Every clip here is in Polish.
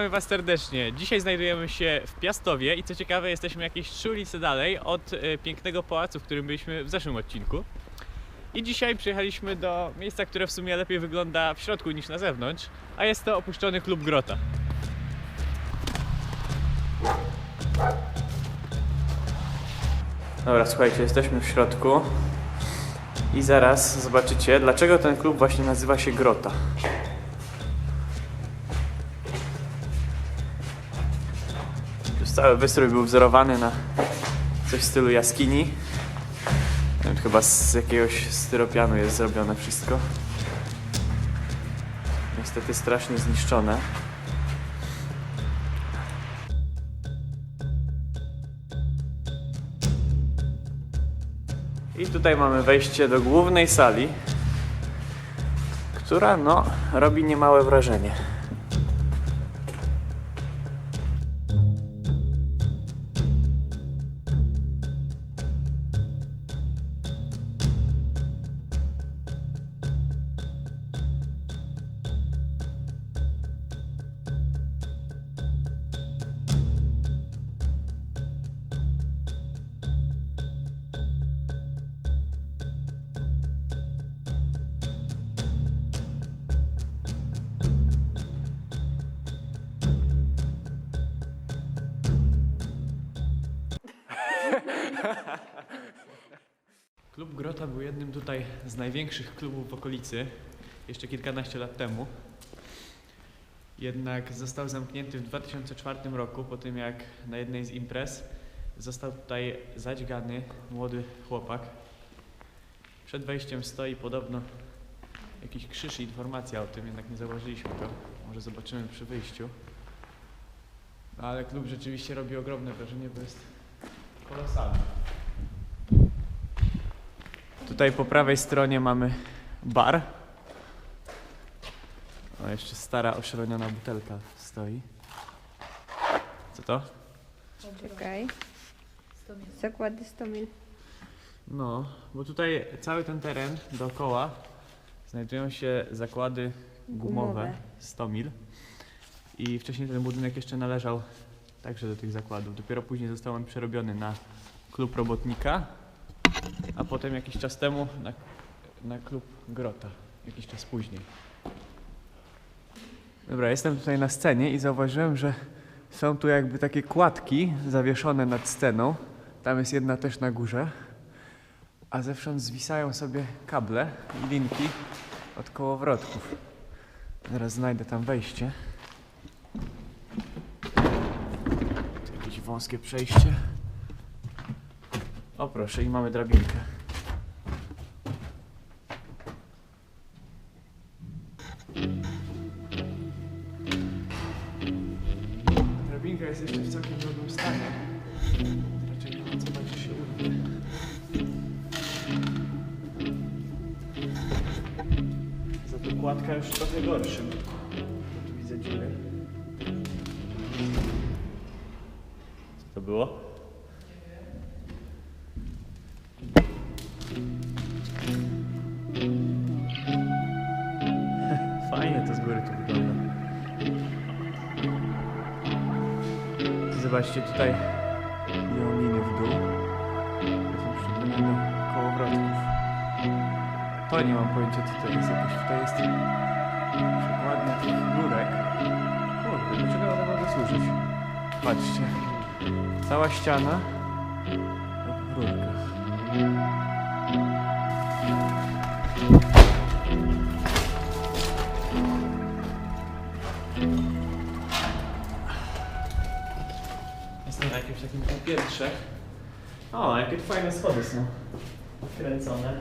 witamy Was serdecznie. Dzisiaj znajdujemy się w Piastowie i co ciekawe jesteśmy jakieś trzy ulice dalej od e, pięknego pałacu, w którym byliśmy w zeszłym odcinku. I dzisiaj przyjechaliśmy do miejsca, które w sumie lepiej wygląda w środku niż na zewnątrz, a jest to opuszczony klub Grota. Dobra, słuchajcie, jesteśmy w środku i zaraz zobaczycie, dlaczego ten klub właśnie nazywa się Grota. Cały wystrój był wzorowany na coś w stylu jaskini. Chyba z jakiegoś styropianu jest zrobione wszystko. Niestety strasznie zniszczone. I tutaj mamy wejście do głównej sali, która no robi niemałe wrażenie. Grota był jednym tutaj z największych klubów w okolicy jeszcze kilkanaście lat temu. Jednak został zamknięty w 2004 roku po tym jak na jednej z imprez został tutaj zadźgany młody chłopak. Przed wejściem stoi podobno jakiś krzyż i informacja o tym, jednak nie zauważyliśmy go. Może zobaczymy przy wyjściu. No ale klub rzeczywiście robi ogromne wrażenie, bo jest kolosalny. Tutaj po prawej stronie mamy bar. O, jeszcze stara, oszroniona butelka stoi. Co to? Czekaj. Zakłady 100 mil. No, bo tutaj cały ten teren dookoła znajdują się zakłady gumowe, Gumowe. 100 mil. I wcześniej ten budynek jeszcze należał także do tych zakładów. Dopiero później został on przerobiony na klub robotnika, a potem jakiś czas temu na, na klub Grota. Jakiś czas później. Dobra, jestem tutaj na scenie i zauważyłem, że są tu jakby takie kładki zawieszone nad sceną. Tam jest jedna też na górze. A zewsząd zwisają sobie kable i linki od kołowrotków. Zaraz znajdę tam wejście. Jakieś wąskie przejście. O proszę, i mamy drabinkę. Drabinka jest jeszcze w całkiem dobrym stanie. Raczej nie ma co bać, że się urwie. Za to kładka już trochę gorszym. Tu widzę dziurę. Co to było? 12 tutaj Joniny w dół. Przypominamy koło wrotków. To nie mam pojęcia co to jest. Jakoś tutaj jest przykładnia tych rurek. Kurde, do czego one mogą służyć? Patrzcie. Cała ściana w rurkach. Jakimś takim półpiętrze. O, jakie fajne schody są. Kręcone.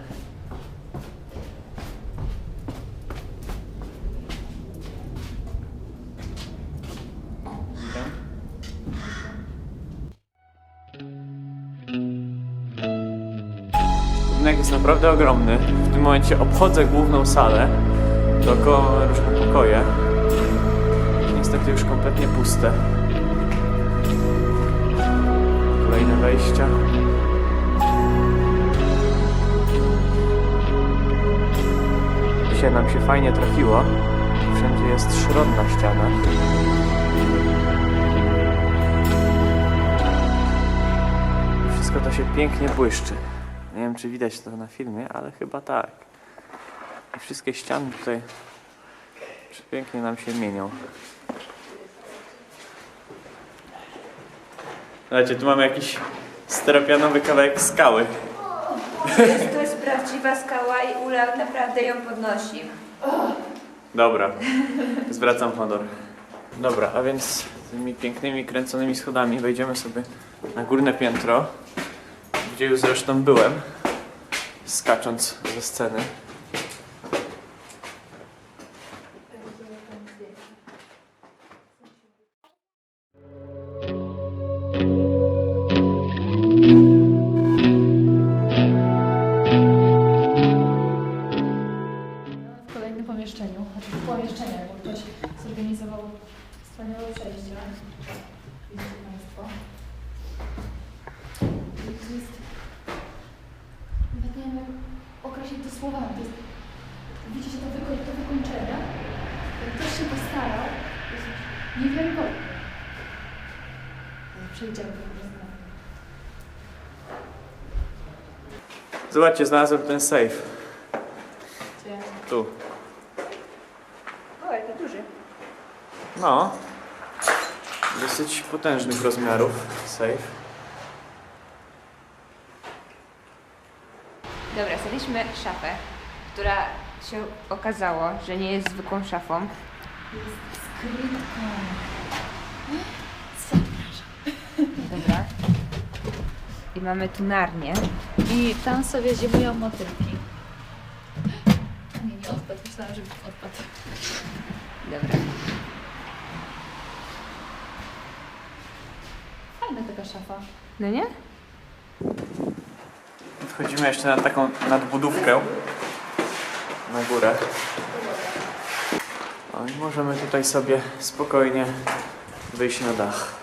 Budynek jest naprawdę ogromny. W tym momencie obchodzę główną salę. Dookoła różne pokoje. Niestety już kompletnie puste. kolejne wejścia. Dzisiaj nam się fajnie trafiło. Wszędzie jest środna ściana. Wszystko to się pięknie błyszczy. Nie wiem, czy widać to na filmie, ale chyba tak. I wszystkie ściany tutaj pięknie nam się mienią. Słuchajcie, tu mamy jakiś steropianowy kawałek skały. Jest, to jest prawdziwa skała i Ula naprawdę ją podnosi. Dobra, zwracam honor. Dobra, a więc tymi pięknymi kręconymi schodami wejdziemy sobie na górne piętro, gdzie już zresztą byłem, skacząc ze sceny. Zorganizował wspaniałe przejście. Widzicie Państwo. To jest... Nawet nie wiem określić to słowami. To jest, widzicie to, wyko to wykończenie? Jak ktoś się postarał, to jest niewiarygodne. Przejdziemy po prostu. Zobaczcie, znalazłem ten safe. Gdzie? Tu. O, jaki duży. No. Dosyć potężnych rozmiarów safe. Dobra, znaleźliśmy szafę, która się okazało, że nie jest zwykłą szafą. Jest skrytką. Dobra. I mamy tu narnię. I tam sobie ziemują motylki. Nie, nie odpadł. Myślałam, że odpadł. Dobra. Fajna taka szafa. No nie? Wchodzimy jeszcze na taką nadbudówkę na górę. O, i możemy tutaj sobie spokojnie wyjść na dach.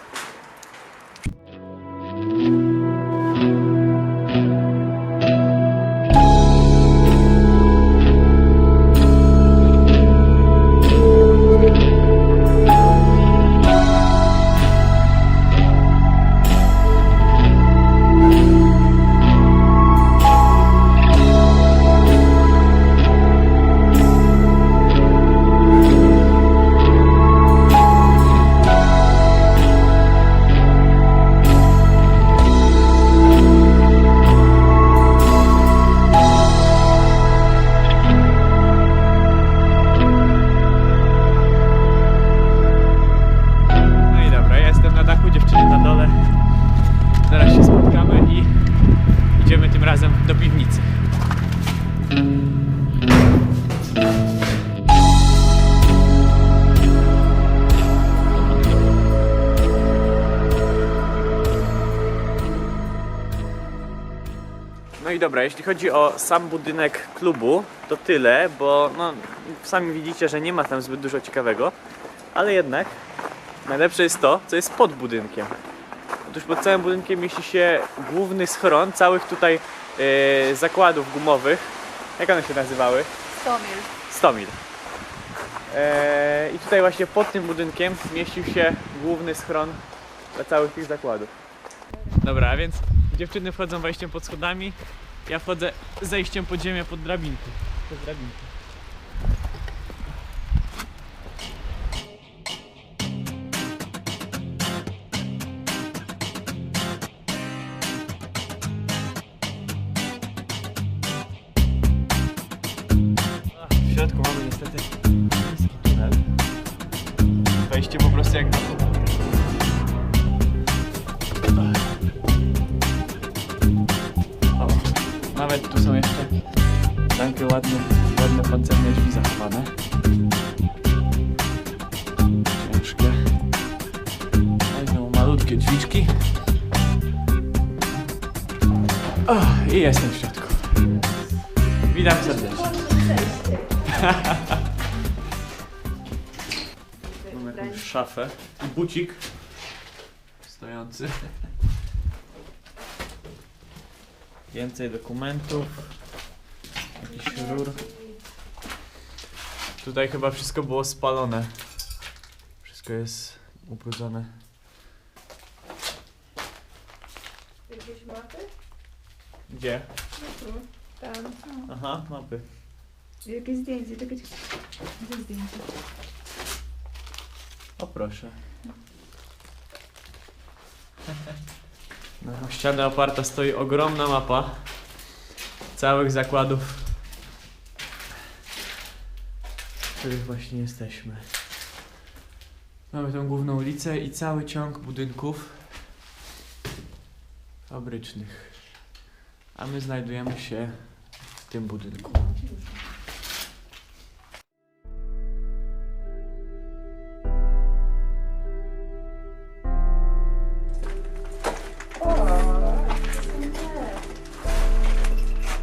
I dobra, jeśli chodzi o sam budynek klubu, to tyle, bo no, sami widzicie, że nie ma tam zbyt dużo ciekawego, ale jednak najlepsze jest to, co jest pod budynkiem. Otóż pod całym budynkiem mieści się główny schron całych tutaj e, zakładów gumowych. Jak one się nazywały? Stomil. Stomil. E, I tutaj właśnie pod tym budynkiem mieścił się główny schron dla całych tych zakładów. Dobra, a więc dziewczyny wchodzą wejściem pod schodami, ja wchodzę zejściem pod ziemię pod drabinkę. Pod drabinkę. Ach, W środku mamy niestety niski tunel. Wejście po prostu jak na Serdecznie. Mamy jakąś szafę i bucik stojący. Więcej dokumentów. Jakiś rur. Tutaj chyba wszystko było spalone. Wszystko jest ubrudzone. Jakieś mapy? Gdzie? Tam. Aha, mapy. Jakie zdjęcie, tylko Gdzie zdjęcie? O proszę. Na ścianę oparta stoi ogromna mapa całych zakładów, w których właśnie jesteśmy. Mamy tą główną ulicę i cały ciąg budynków fabrycznych. A my znajdujemy się w tym budynku.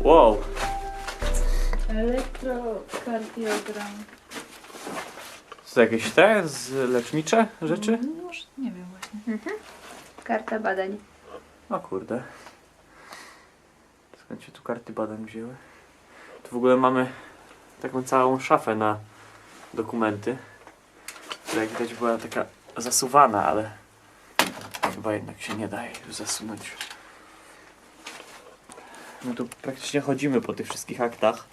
Wow! Elektrokardiogram. To jakieś te z lecznicze rzeczy? Może, nie wiem właśnie. Karta badań. O kurde. Skąd się tu karty badań wzięły? Tu w ogóle mamy taką całą szafę na dokumenty. Która jak widać była taka zasuwana, ale chyba jednak się nie daje zasunąć. My tu praktycznie chodzimy po tych wszystkich aktach.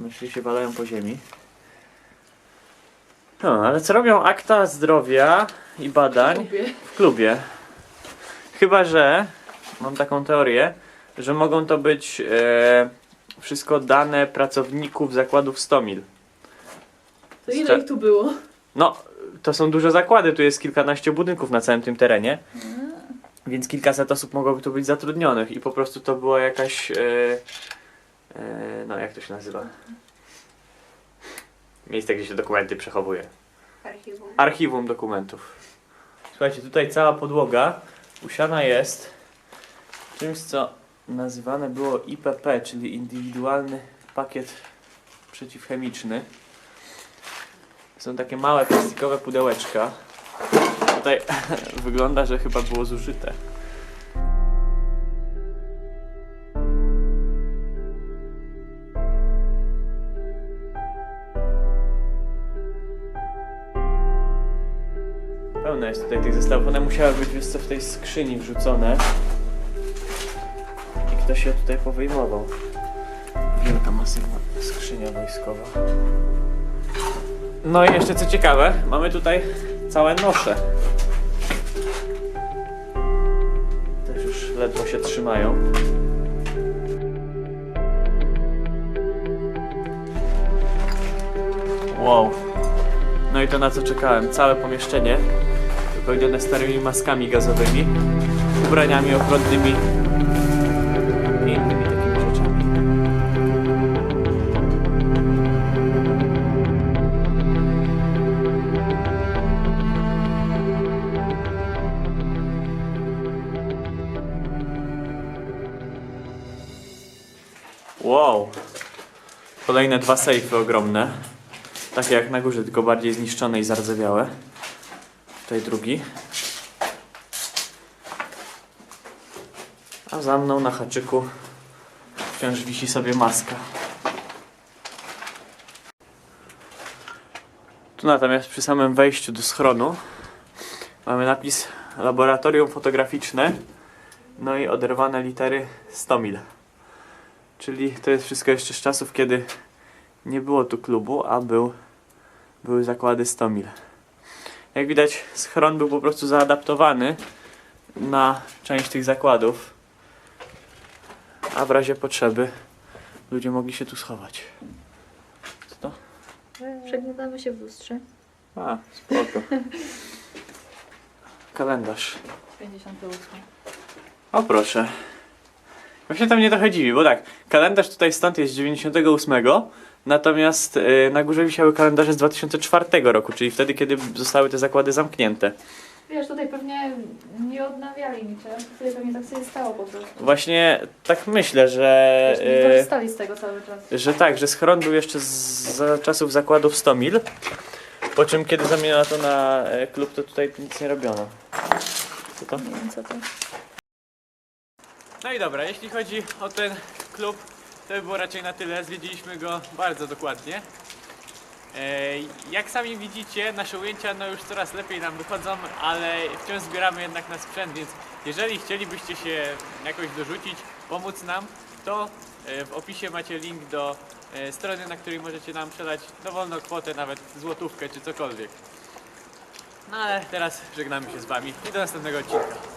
One szli się walają po ziemi. No, ale co robią akta zdrowia i badań? W klubie. Chyba, że mam taką teorię, że mogą to być e, wszystko dane pracowników zakładów Stomil. To ile ich tu było? No, to są duże zakłady, tu jest kilkanaście budynków na całym tym terenie, więc kilkaset osób mogłoby tu być zatrudnionych i po prostu to była jakaś. E, e, no, jak to się nazywa? Miejsce, gdzie się dokumenty przechowuje. Archiwum. Archiwum dokumentów. Słuchajcie, tutaj cała podłoga usiana jest czymś, co nazywane było IPP, czyli indywidualny pakiet przeciwchemiczny. Są takie małe plastikowe pudełeczka. Tutaj wygląda, że chyba było zużyte. Pełno jest tutaj tych zestawów. One musiały być w tej skrzyni wrzucone. Ktoś je tutaj powyjmował. Wielka masywna skrzynia wojskowa. No i jeszcze co ciekawe, mamy tutaj całe nosze. Też już ledwo się trzymają. Wow. No i to na co czekałem. Całe pomieszczenie wypełnione starymi maskami gazowymi, ubraniami ochronnymi Wow! Kolejne dwa sejfy ogromne. Takie jak na górze, tylko bardziej zniszczone i zardzewiałe. Tutaj drugi. A za mną na haczyku wciąż wisi sobie maska. Tu natomiast przy samym wejściu do schronu mamy napis Laboratorium Fotograficzne no i oderwane litery 100 mil. Czyli to jest wszystko jeszcze z czasów, kiedy nie było tu klubu, a był, były zakłady 100 mil. Jak widać, schron był po prostu zaadaptowany na część tych zakładów, a w razie potrzeby ludzie mogli się tu schować. Co to? Przeglądamy się w lustrze. A, spoko. Kalendarz. 58. O proszę. Właśnie tam mnie trochę dziwi, bo tak, kalendarz tutaj stąd jest z 98, natomiast y, na górze wisiały kalendarze z 2004 roku, czyli wtedy, kiedy zostały te zakłady zamknięte. Wiesz, tutaj pewnie nie odnawiali niczego. Tutaj pewnie tak sobie stało po prostu. Właśnie tak myślę, że... Wiesz, nie y, korzystali z tego cały czas. że tak, że schron był jeszcze z, za czasów zakładów 100 mil, po czym kiedy zamieniono to na e, klub, to tutaj nic nie robiono. Co to? Nie wiem co to. No i dobra, jeśli chodzi o ten klub, to by było raczej na tyle. Zwiedziliśmy go bardzo dokładnie. E, Jak sami widzicie, nasze ujęcia no już coraz lepiej nam wychodzą, ale wciąż zbieramy jednak na sprzęt, więc jeżeli chcielibyście się jakoś dorzucić, pomóc nam, to e, w opisie macie link do e, strony, na której możecie nam przelać dowolną kwotę, nawet złotówkę czy cokolwiek. No ale teraz żegnamy się z Wami i do następnego odcinka.